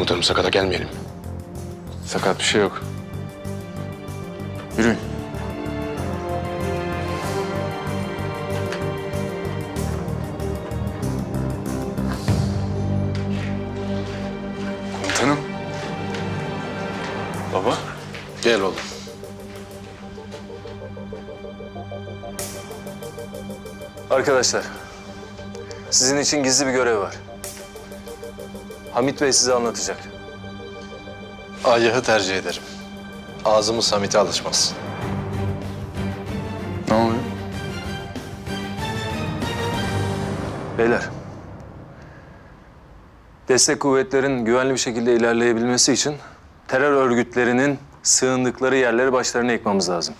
Komutanım sakata gelmeyelim. Sakat bir şey yok. Yürüyün. Komutanım. Baba. Gel oğlum. Arkadaşlar, sizin için gizli bir görev var. Hamit Bey size anlatacak. Ayahı tercih ederim. Ağzımız Samit'e alışmaz. Ne oluyor? Beyler, destek kuvvetlerin güvenli bir şekilde ilerleyebilmesi için terör örgütlerinin sığındıkları yerleri başlarına yıkmamız lazım.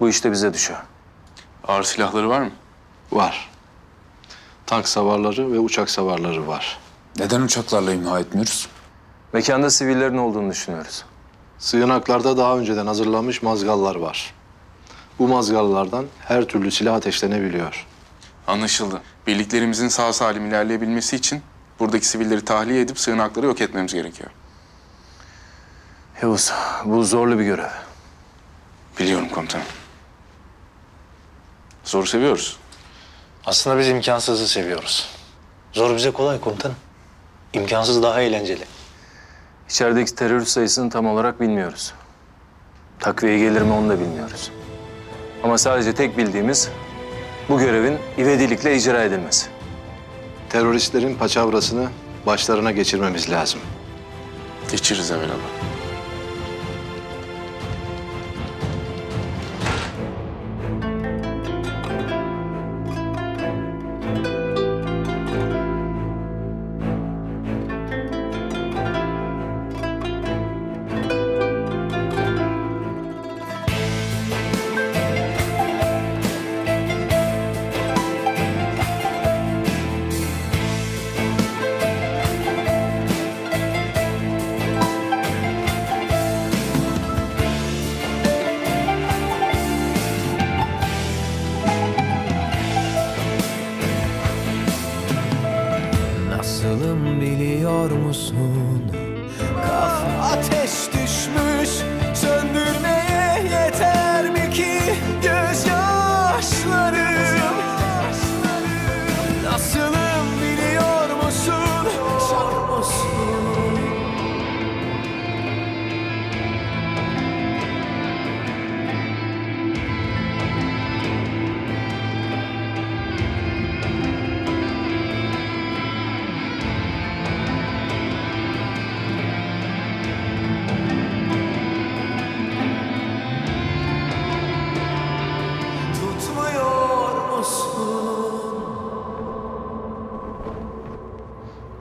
Bu işte bize düşüyor. Ağır silahları var mı? Var. Tank savarları ve uçak savarları var. Neden uçaklarla imha etmiyoruz? Mekanda sivillerin olduğunu düşünüyoruz. Sığınaklarda daha önceden hazırlanmış mazgallar var. Bu mazgallardan her türlü silah ateşlenebiliyor. Anlaşıldı. Birliklerimizin sağ salim ilerleyebilmesi için buradaki sivilleri tahliye edip sığınakları yok etmemiz gerekiyor. Yavuz, bu zorlu bir görev. Biliyorum komutanım. Zoru seviyoruz. Aslında biz imkansızı seviyoruz. Zor bize kolay komutanım. İmkansız daha eğlenceli. İçerideki terörist sayısını tam olarak bilmiyoruz. Takviye gelir mi onu da bilmiyoruz. Ama sadece tek bildiğimiz bu görevin ivedilikle icra edilmesi. Teröristlerin paçavrasını başlarına geçirmemiz lazım. Geçiririz evvelallah.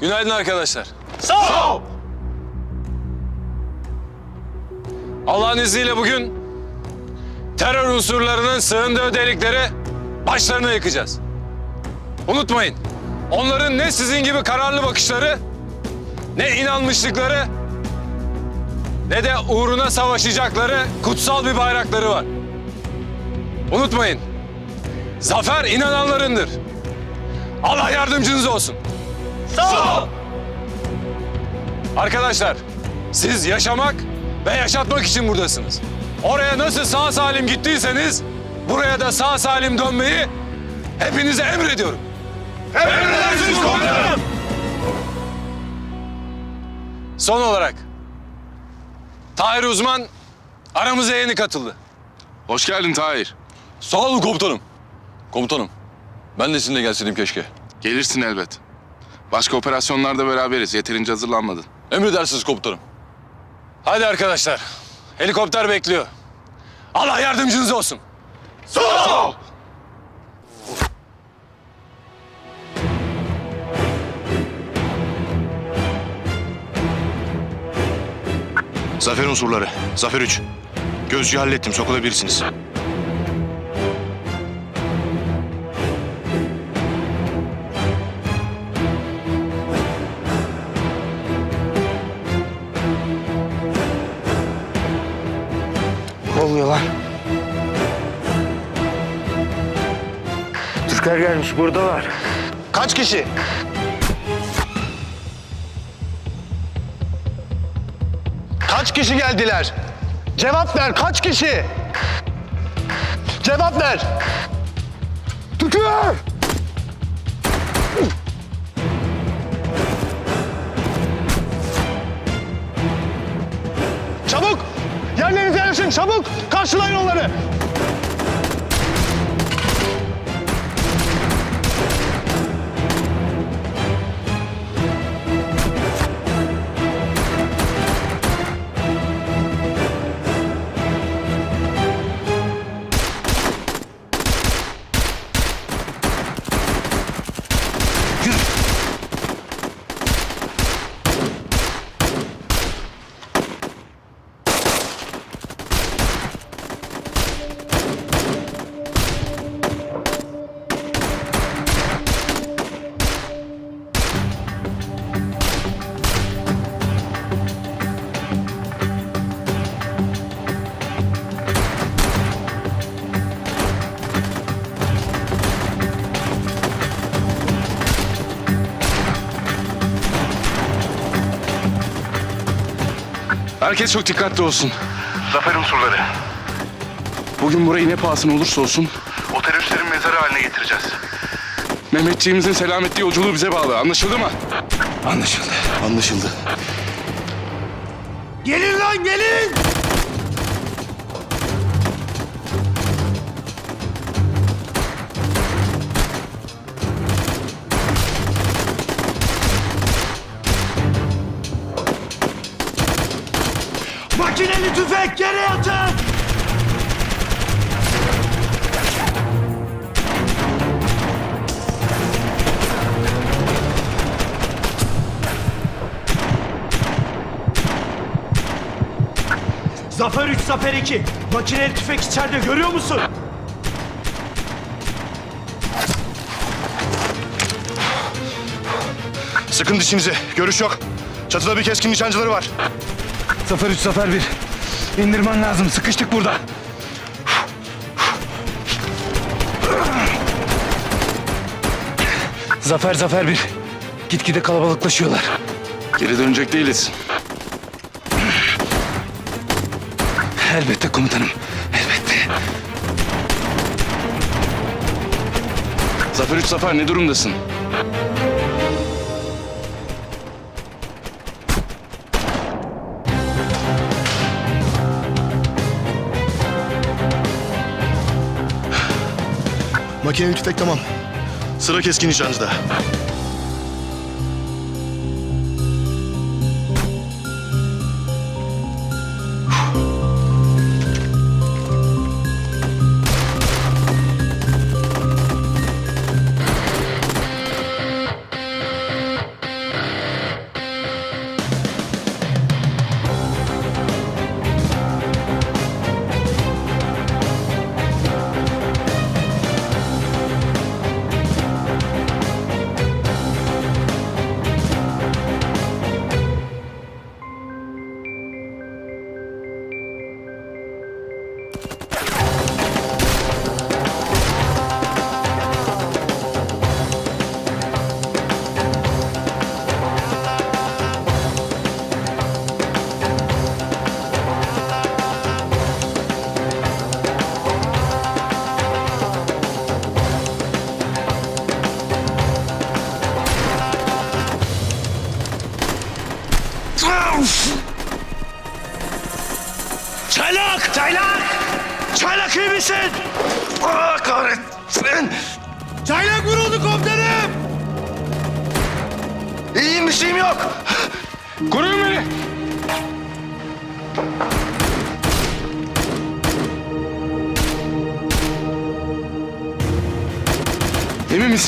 Günaydın arkadaşlar. Sağ ol. Allah'ın izniyle bugün terör unsurlarının sığındığı delikleri başlarına yıkacağız. Unutmayın, onların ne sizin gibi kararlı bakışları, ne inanmışlıkları, ne de uğruna savaşacakları kutsal bir bayrakları var. Unutmayın, zafer inananlarındır. Allah yardımcınız olsun. Arkadaşlar, siz yaşamak ve yaşatmak için buradasınız. Oraya nasıl sağ salim gittiyseniz, buraya da sağ salim dönmeyi hepinize emrediyorum. Emredersiniz komutanım. Son olarak, Tahir Uzman aramıza yeni katıldı. Hoş geldin Tahir. Sağ olun komutanım. Komutanım, ben de sizinle gelseydim keşke. Gelirsin elbet. Başka operasyonlarda beraberiz. Yeterince hazırlanmadın. Emredersiniz komutanım. Hadi arkadaşlar, helikopter bekliyor. Allah yardımcınız olsun. Zafer unsurları. Zafer 3. Gözcüyü hallettim. Sokulabilirsiniz. Ne oluyor lan? Türk Asker gelmiş burada var. Kaç kişi? Kaç kişi geldiler? Cevap ver kaç kişi? Cevap ver. Tutuyor. Çabuk! Yerlerinize yerleşin çabuk! Karşılayın onları! Herkes çok dikkatli olsun. Zafer unsurları. Bugün burayı ne pahasına olursa olsun O teröristlerin mezarı haline getireceğiz. Mehmetçiğimizin selametli yolculuğu bize bağlı. Anlaşıldı mı? Anlaşıldı. Anlaşıldı. Gelin lan gelin! Zafer 3, Zafer 2. Makineli tüfek içeride görüyor musun? Sıkın dişinizi. Görüş yok. Çatıda bir keskin nişancıları var. Zafer 3 Zafer 1. İndirmen lazım. Sıkıştık burada. Zafer Zafer 1. Gitgide kalabalıklaşıyorlar. Geri dönecek değiliz. Elbette komutanım. Elbette. Zafer 3 Zafer ne durumdasın? Makineli tüfek tamam. Sıra keskin nişancıda.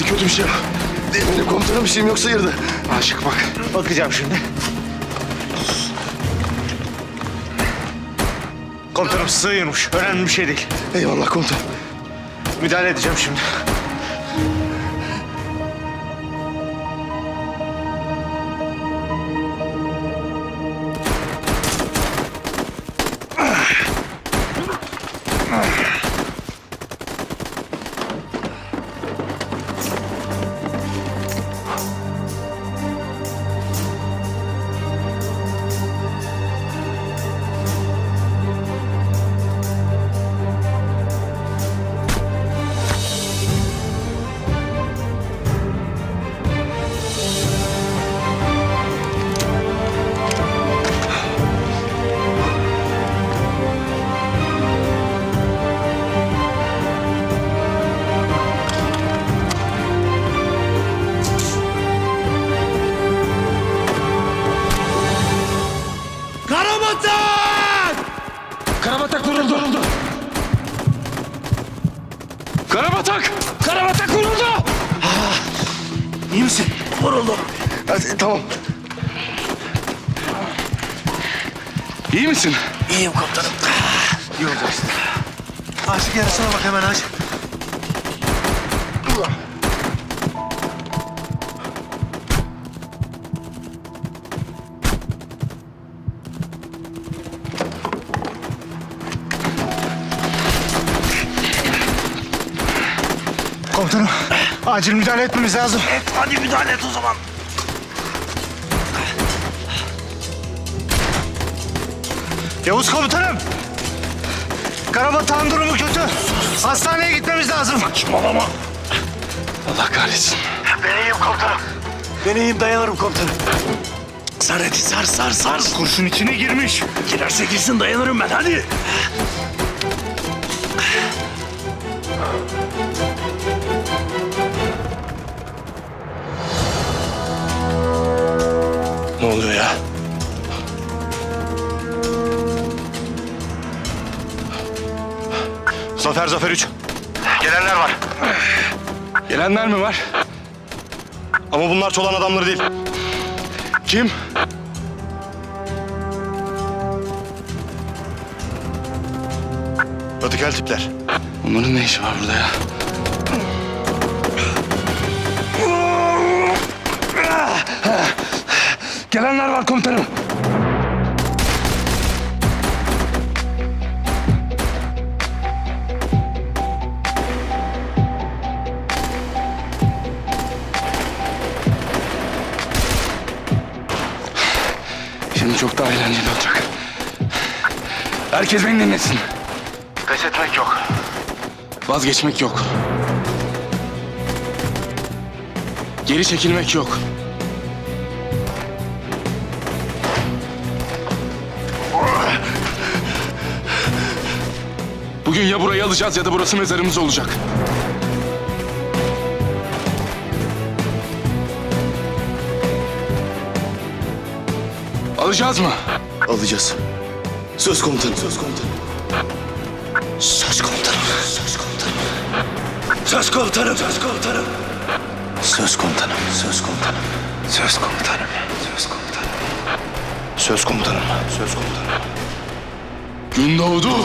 Kötü bir şey yok? Eminim komutanım bir şeyim yok sayırdı. Aşık bak. Bakacağım şimdi. Komutanım sığıyormuş. Önemli bir şey değil. Eyvallah komutanım. Müdahale edeceğim şimdi. Komutanım. İyi olacaksın. Aşık yarısına bak hemen aç. Komutanım, acil müdahale etmemiz lazım. Et, hadi müdahale et o zaman. Yavuz komutanım! Karabatak'ın durumu kötü. Hastaneye gitmemiz lazım. Saçmalama. Allah kahretsin. Ben iyiyim komutanım. Ben iyiyim dayanırım komutanım. Sar eti sar sar sar. Kurşun içine girmiş. Girerse girsin dayanırım ben hadi. Zafer, Zafer 3. Gelenler var. Gelenler mi var? Ama bunlar çolan adamları değil. Kim? Radikal tipler. Onların ne işi var burada ya? Gelenler var komutanım. Çok daha eğlenceli olacak. Herkes beni dinlesin. Pes etmek yok. Vazgeçmek yok. Geri çekilmek yok. Bugün ya burayı alacağız ya da burası mezarımız olacak. Alacağız mı? Alacağız. Söz komutanım. Söz komutanım. Söz komutanım. Söz komutanım. Söz komutanım. Söz komutanım. Söz komutanım, söz komutanım. Söz komutanım, söz komutanım. Söz komutanım. Söz komutanım. Gün doğdu.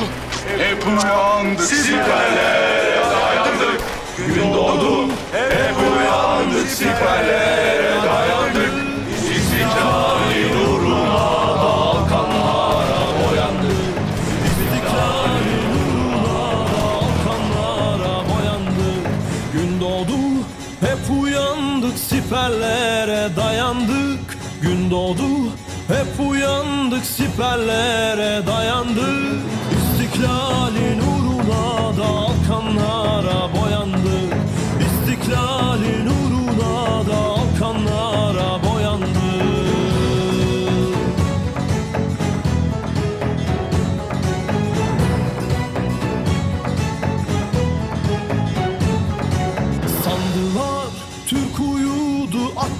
Hep uyandık siperlere dayandık. Gün doğdu. Hep uyandık siperlere dayandık.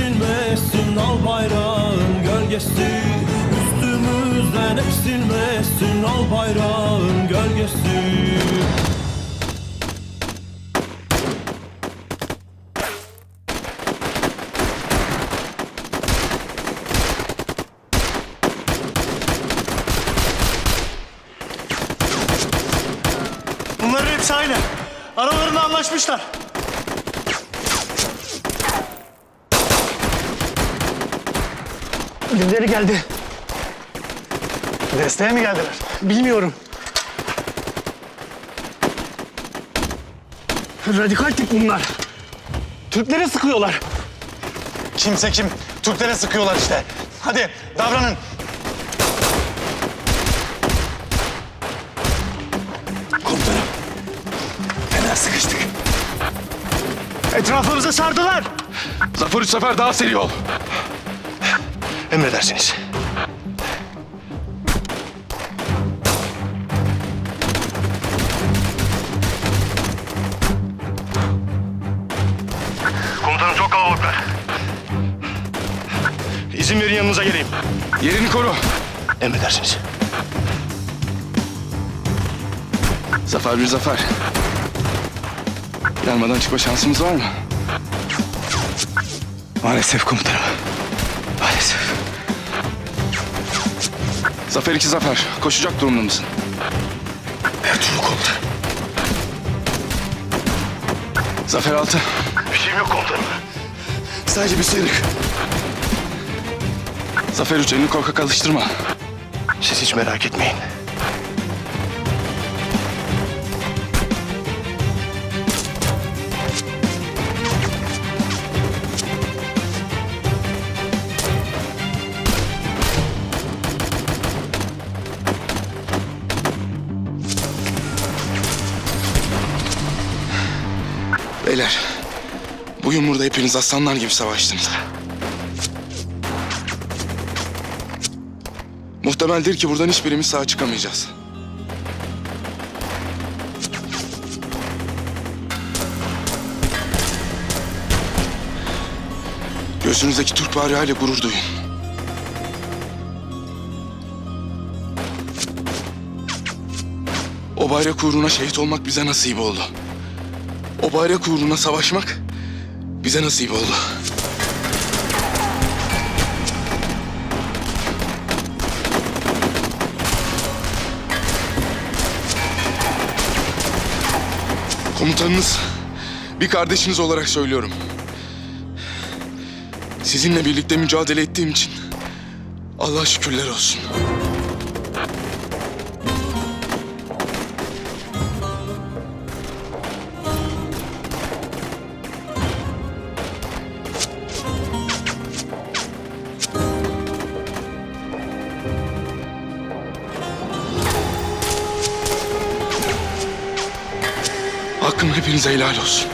eksilmesin al bayrağın gölgesi Üstümüzden eksilmesin al bayrağın gölgesi Bunların hepsi aynı. Aralarında anlaşmışlar. Birileri geldi. Desteğe mi geldiler? Bilmiyorum. Radikal tip bunlar. Türklere sıkıyorlar. Kimse kim. Türklere sıkıyorlar işte. Hadi davranın. Komutanım. Fena sıkıştık. Etrafımıza sardılar. Zafer üç sefer daha seri ol. Emredersiniz. Komutanım çok kalabalıklar. İzin verin yanınıza geleyim. Yerini koru. Emredersiniz. Zafer bir zafer. Yanmadan çıkma şansımız var mı? Maalesef komutanım. Maalesef. Zafer iki zafer. Koşacak durumda mısın? Her türlü komutanım. Zafer altı. Bir şeyim yok komutanım. Sadece bir sıyrık. Zafer üç elini korkak alıştırma. Siz hiç merak etmeyin. Beyler. Bugün burada hepiniz aslanlar gibi savaştınız. Muhtemeldir ki buradan hiçbirimiz sağ çıkamayacağız. Göğsünüzdeki Türk bayrağıyla gurur duyun. O bayrak uğruna şehit olmak bize nasip oldu. O bayrak uğruna savaşmak bize nasip oldu. Komutanınız, bir kardeşiniz olarak söylüyorum. Sizinle birlikte mücadele ettiğim için Allah'a şükürler olsun. Hakkım hepinize helal olsun.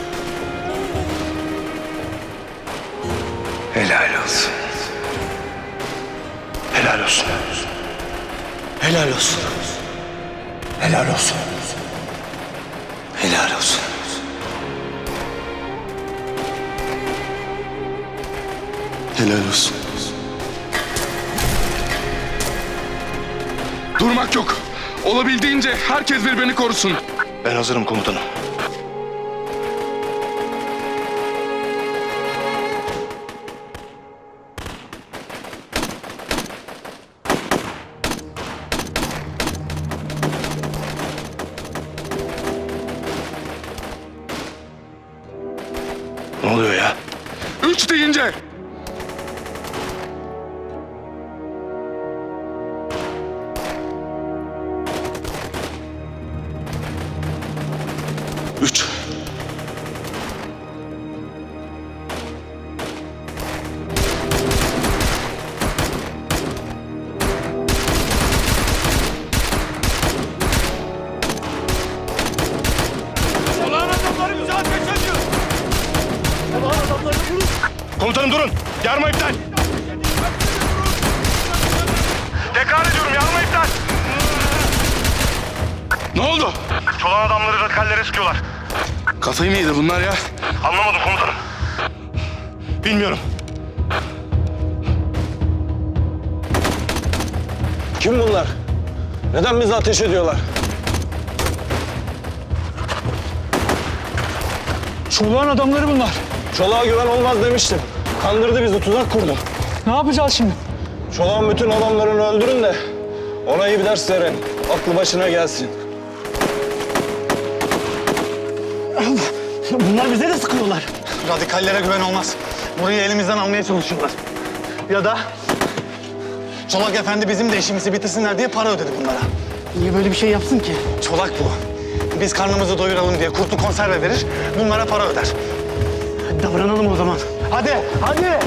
Helal olsun. Helal olsun. Helal olsun. Helal olsun. Helal olsun. Helal olsun. Durmak yok. Olabildiğince herkes birbirini korusun. Ben hazırım komutanım. Üç deyince. Komutanım durun. Yarma iptal. Tekrar ediyorum yarma iptal. Ne oldu? Çolan adamları radikallere sıkıyorlar. Kafayı mı yedi bunlar ya? Anlamadım komutanım. Bilmiyorum. Kim bunlar? Neden bizi ateş ediyorlar? Çolak'ın adamları bunlar. Çolak'a güven olmaz demiştim. Kandırdı bizi, tuzak kurdu. Ne yapacağız şimdi? Çolak'ın bütün adamlarını öldürün de ona iyi bir ders verin. Aklı başına gelsin. Bunlar bize de sıkıyorlar. Radikallere güven olmaz. Burayı elimizden almaya çalışıyorlar. Ya da Çolak Efendi bizim de işimizi bitirsinler diye para ödedi bunlara. Niye böyle bir şey yapsın ki? Çolak bu. Biz karnımızı doyuralım diye kurtlu konserve verir, bunlara para öder. Davranalım o zaman. Hadi, hadi.